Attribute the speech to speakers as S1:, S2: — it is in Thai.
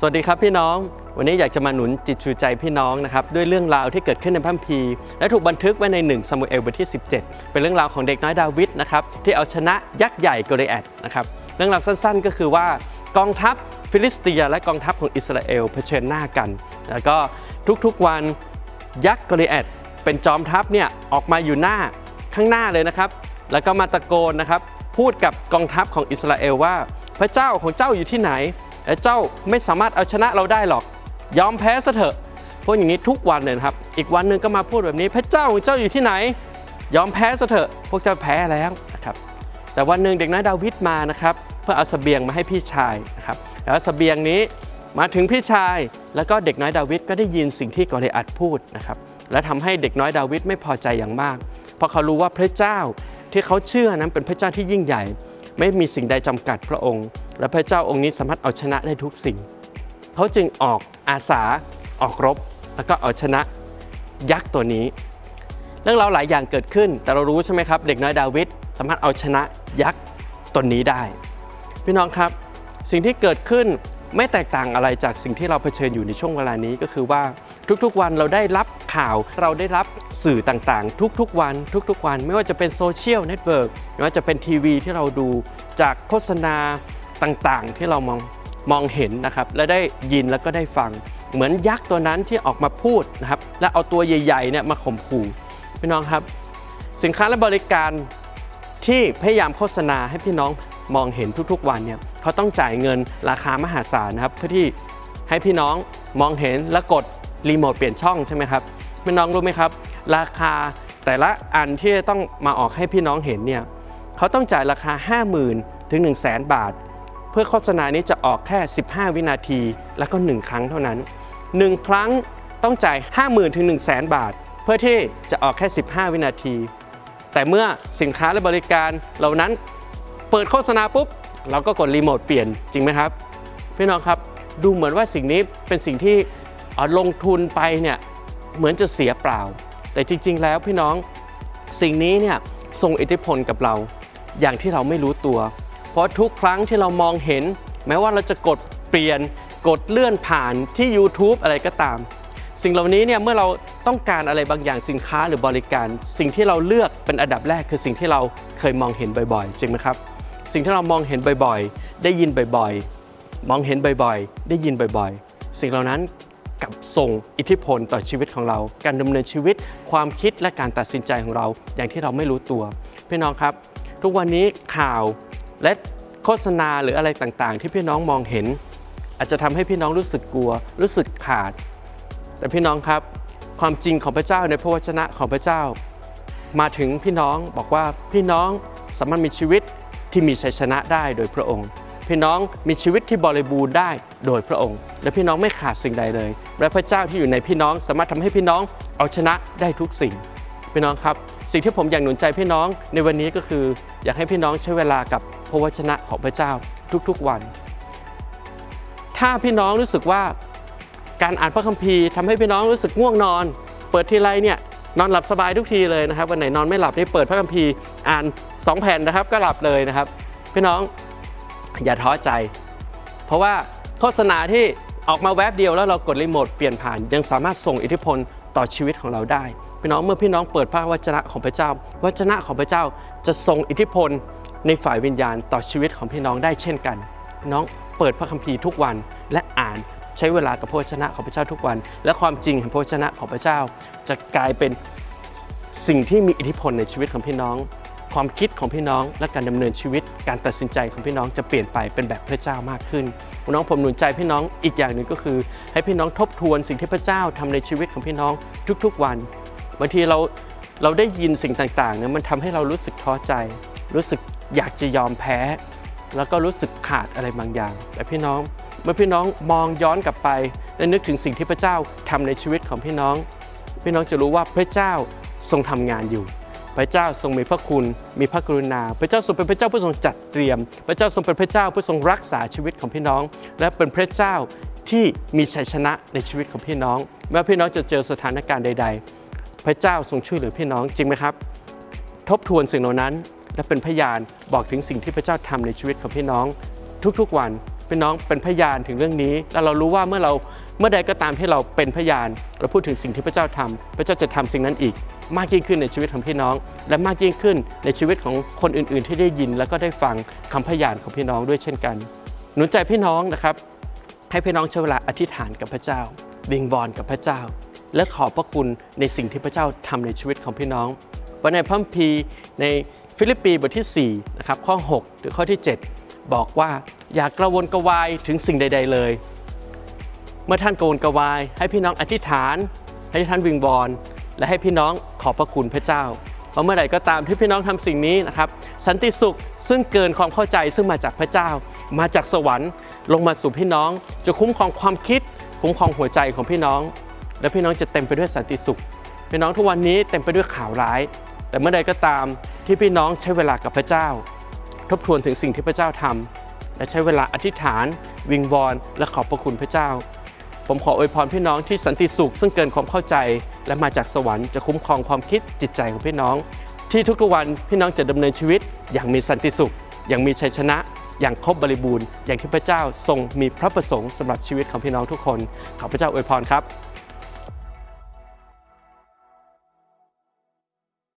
S1: สวัสดีครับพี่น้อง วันนี้อยากจะมาหนุนจิตชูใจพี่น้องนะครับด้วยเรื่องราวที่เกิดขึ้นในพัมภีและถูกบันทึกไว้ใน1ซามูเอลบทที่ 17 เป็นเรื่องราวของเด็กน้อยดาวิดนะครับที่เอาชนะยักษ์ใหญ่โกลิแอดนะครับเรื่องราวสั้นๆ ก็คือว่ากองทัพฟิลิสเตีย และกองทัพของอิสราเอลเผชิญหน้ากัน แล้วก็ทุกๆวันยักษ์โกลิแอดเป็นจอมทัพเนี่ยออกมาอยู่หน้าข้างหน้าเลยนะครับแล้วก็มาตะโกนนะครับพูดกับกองทัพของอิสราเอลว่า พระเจ้าของเจ้าอยู่ที่ไหน และเจ้าไม่สามารถเอาชนะเราได้หรอก ยอมแพ้ซะเถอะพูดอย่างนี้ทุกวันเลยนะครับ อีกวันหนึ่งก็มาพูดแบบนี้พระเจ้าของเจ้าอยู่ที่ไหน ยอมแพ้ซะเถอะพวกเจ้าแพ้แล้วนะครับ แต่วันหนึ่งเด็กน้อยดาวิดมานะครับ เพื่อเอาสเสบียงมาให้พี่ชายนะครับแล้วสเสบียงนี้มาถึงพี่ชาย แล้วก็เด็กน้อยดาวิดก็ได้ยินสิ่งที่กอลิอัดพูดนะครับ และทำให้เด็กน้อยดาวิดไม่พอใจอย่างมาก เพราะเขารู้ว่าพระเจ้าที่เขาเชื่อนั้นเป็นพระเจ้าที่ยิ่งใหญ่ ไม่มีสิ่งใดจำกัดพระองค์ และพระเจ้าองค์นี้สามารถเอาชนะได้ทุกสิ่ง เขาจึงออกอาสาออกรบ แล้วก็เอาชนะยักษ์ตัวนี้ เรื่องราวหลายอย่างเกิดขึ้น แต่เรารู้ใช่ไหมครับ เด็กน้อยดาวิดสามารถเอาชนะยักษ์ตนนี้ได้ พี่น้องครับ สิ่งที่เกิดขึ้นไม่แตกต่างอะไรจากสิ่งที่เราเผชิญอยู่ในช่วงเวลานี้ก็คือว่าทุกๆวันเราได้รับ ข่าว เราได้รับสื่อต่างๆ ทุกๆวัน ทุกๆวัน ไม่ว่าจะเป็นโซเชียลเน็ตเวิร์กไม่ว่าจะเป็นทีวีที่เราดูจากโฆษณาต่างๆ ที่เรามองมองเห็นนะครับ และได้ยินแล้วก็ได้ฟัง เหมือนยักษ์ตัวนั้นที่ออกมาพูดนะครับ และเอาตัวใหญ่ๆเนี่ยมาข่มขู่พี่น้องครับ สินค้าและบริการที่พยายามโฆษณาให้พี่น้องมองเห็นทุกๆวันเนี่ยเขาต้องจ่ายเงินราคามหาศาลนะครับ เพื่อที่ให้พี่น้องมองเห็นและกด รีโมทเปลี่ยนช่องใช่ไหมครับพี่น้องรู้ไหมครับ ราคาแต่ละอันที่จะต้องมาออกให้พี่น้องเห็นเนี่ยเขาต้องจ่ายราคา 50,000 ถึง 1 0 0 0 0แบาท เพื่อโฆษณานี้จะออกแค่ 15 วินาทีแล้วก็ 1 ครั้งเท่านั้น 1 ครั้งต้องจ่าย 50,000 ถึง 1 0 0 0 0แบาท เพื่อที่จะออกแค่ 15 วินาที แต่เมื่อสินค้าและบริการเหล่านั้นเปิดโฆษณาปุ๊บเราก็กดรีโมทเปลี่ยนจริงไหมครับ พี่น้องครับดูเหมือนว่าสิ่งนี้เป็นสิ่งที่ ลงทุนไปเนี่ยเหมือนจะเสียเปล่า แต่จริง ๆ แล้วพี่น้องสิ่งนี้เนี่ยส่งอิทธิพลกับเราอย่างที่เราไม่รู้ตัว เพราะทุกครั้งที่เรามองเห็น แม้ว่าเราจะกดเปลี่ยนกดเลื่อนผ่านที่ YouTube อะไรก็ตาม สิ่งเหล่านี้เนี่ยเมื่อเราต้องการอะไรบางอย่างสินค้าหรือบริการ สิ่งที่เราเลือกเป็นอันดับแรกคือสิ่งที่เราเคยมองเห็นบ่อยๆจริงไหมครับ สิ่งที่เรามองเห็นบ่อยๆ ได้ยินบ่อยๆ มองเห็นบ่อยๆ ได้ยินบ่อยๆ สิ่งเหล่านั้น กับส่งอิทธิพลต่อชีวิตของเรา การดำเนินชีวิต ความคิดและการตัดสินใจของเรา อย่างที่เราไม่รู้ตัว พี่น้องครับ ทุกวันนี้ข่าวและโฆษณาหรืออะไรต่างๆ ที่พี่น้องมองเห็น อาจจะทำให้พี่น้องรู้สึกกลัว รู้สึกขาด แต่พี่น้องครับ ความจริงของพระเจ้าในพระวจนะของพระเจ้า มาถึงพี่น้องบอกว่าพี่น้องสามารถมีชีวิตที่มีชัยชนะได้โดยพระองค์ พี่น้องมีชีวิตที่บริบูรณ์ได้ โดยพระองค์ และพี่น้องไม่ขาดสิ่งใดเลย และพระเจ้าที่อยู่ในพี่น้องสามารถทำให้พี่น้องเอาชนะได้ทุกสิ่ง พี่น้องครับ สิ่งที่ผมอยากหนุนใจพี่น้องในวันนี้ก็คือ อยากให้พี่น้องใช้เวลากับพระวจนะของพระเจ้าทุกๆวัน ถ้าพี่น้องรู้สึกว่าการอ่านพระคัมภีร์ทำให้พี่น้องรู้สึกง่วงนอน เปิดทีไรเนี่ยนอนหลับสบายทุกทีเลยนะครับวันไหนนอนไม่หลับนี่เปิดพระคัมภีร์อ่าน 2 แผ่นนะครับก็หลับเลยนะครับ พี่น้องอย่าท้อใจ เพราะว่า โฆษณาที่ออกมาแวบเดียวแล้วเรากดรีโมทเปลี่ยนผ่านยังสามารถส่งอิทธิพลต่อชีวิตของเราได้พี่น้องเมื่อพี่น้องเปิดพระวจนะของพระเจ้าวจนะของพระเจ้าจะส่งอิทธิพลในฝ่ายวิญญาณต่อชีวิตของพี่น้องได้เช่นกัน น้องเปิดพระคัมภีร์ทุกวันและอ่านใช้เวลากับพระวจนะของพระเจ้าทุกวัน และความจริงแห่งพระวจนะของพระเจ้า จะกลายเป็นสิ่งที่มีอิทธิพลในชีวิตของพี่น้อง ความคิดของพี่น้องและการดำเนินชีวิต การตัดสินใจของพี่น้องจะเปลี่ยนไปเป็นแบบพระเจ้ามากขึ้นพี่น้องผมหนุนใจพี่น้องอีกอย่างหนึ่งก็คือ ให้พี่น้องทบทวนสิ่งที่พระเจ้าทำในชีวิตของพี่น้องทุกๆวันบางทีเราเราได้ยินสิ่งต่างๆเนี่ยมันทำให้เรารู้สึกท้อใจ รู้สึกอยากจะยอมแพ้ แล้วก็รู้สึกขาดอะไรบางอย่าง แต่พี่น้องเมื่อพี่น้องมองย้อนกลับไปและนึกถึงสิ่งที่พระเจ้าทำในชีวิตของพี่น้อง พี่น้องจะรู้ว่าพระเจ้าทรงทำงานอยู่ พระเจ้าทรงมีพระคุณ มีพระกรุณา พระเจ้าทรงเป็นพระเจ้าผู้ทรงจัดเตรียม พระเจ้าทรงเป็นพระเจ้าผู้ทรงรักษาชีวิตของพี่น้อง และเป็นพระเจ้าที่มีชัยชนะในชีวิตของพี่น้องแม้พี่น้องจะเจอสถานการณ์ใด ๆ พระเจ้าทรงช่วยเหลือพี่น้องจริงไหมครับ ทบทวนสิ่งเหล่านั้น และเป็นพยานบอกถึงสิ่งที่พระเจ้าทำในชีวิตของพี่น้อง ทุกๆวันพี่น้องเป็นพยานถึงเรื่องนี้ แล้วเรารู้ว่าเมื่อเราเมื่อใดก็ตามที่เราเป็นพยาน เราพูดถึงสิ่งที่พระเจ้าทำพระเจ้าจะทำสิ่งนั้นอีก มากยิ่งขึ้นในชีวิตของพี่น้อง และมากยิ่งขึ้นในชีวิตของคนอื่น ๆ ที่ได้ยิน แล้วก็ได้ฟังคำพยานของพี่น้องด้วยเช่นกัน หนุนใจพี่น้องนะครับ ให้พี่น้องใช้เวลาอธิษฐานกับพระเจ้าวิงวอนกับพระเจ้า และขอบพระคุณในสิ่งที่พระเจ้าทำในชีวิตของพี่น้องเพราในพระคัมภีร์ในฟิลิปปีบทที่4นะครับข้อ 6 หรือข้อที่ 7 บอกว่าอย่ากระวนกระวายถึงสิ่งใด ๆ เลย เมื่อท่านกระวนกระวาย ให้พี่น้องอธิษฐาน ให้ท่านวิงวอน และให้พี่น้องขอบพระคุณพระเจ้าเพราะเมื่อไหร่ก็ตามที่พี่น้องทำสิ่งนี้นะครับ สันติสุขซึ่งเกินความเข้าใจซึ่งมาจากพระเจ้า มาจากสวรรค์ลงมาสู่พี่น้อง จะคุ้มครองความคิด คุ้มครองหัวใจของพี่น้อง และพี่น้องจะเต็มไปด้วยสันติสุข พี่น้องทุกวันนี้เต็มไปด้วยข่าวร้าย แต่เมื่อใดก็ตามที่พี่น้องใช้เวลากับพระเจ้า ทบทวนถึงสิ่งที่พระเจ้าทำและใช้เวลาอธิษฐาน วิงวอนและขอบพระคุณพระเจ้า ผมขออวยพรพี่น้องที่สันติสุข ซึ่งเกินความเข้าใจ และมาจากสวรรค์จะคุ้มครองความคิดจิตใจของพี่น้อง ที่ทุกๆวันพี่น้องจะดำเนินชีวิต อย่างมีสันติสุข อย่างมีชัยชนะ อย่างครบบริบูรณ์ อย่างที่พระเจ้าทรงมีพระประสงค์สำหรับชีวิตของพี่น้องทุกคนขอพระเจ้าอวยพรครับ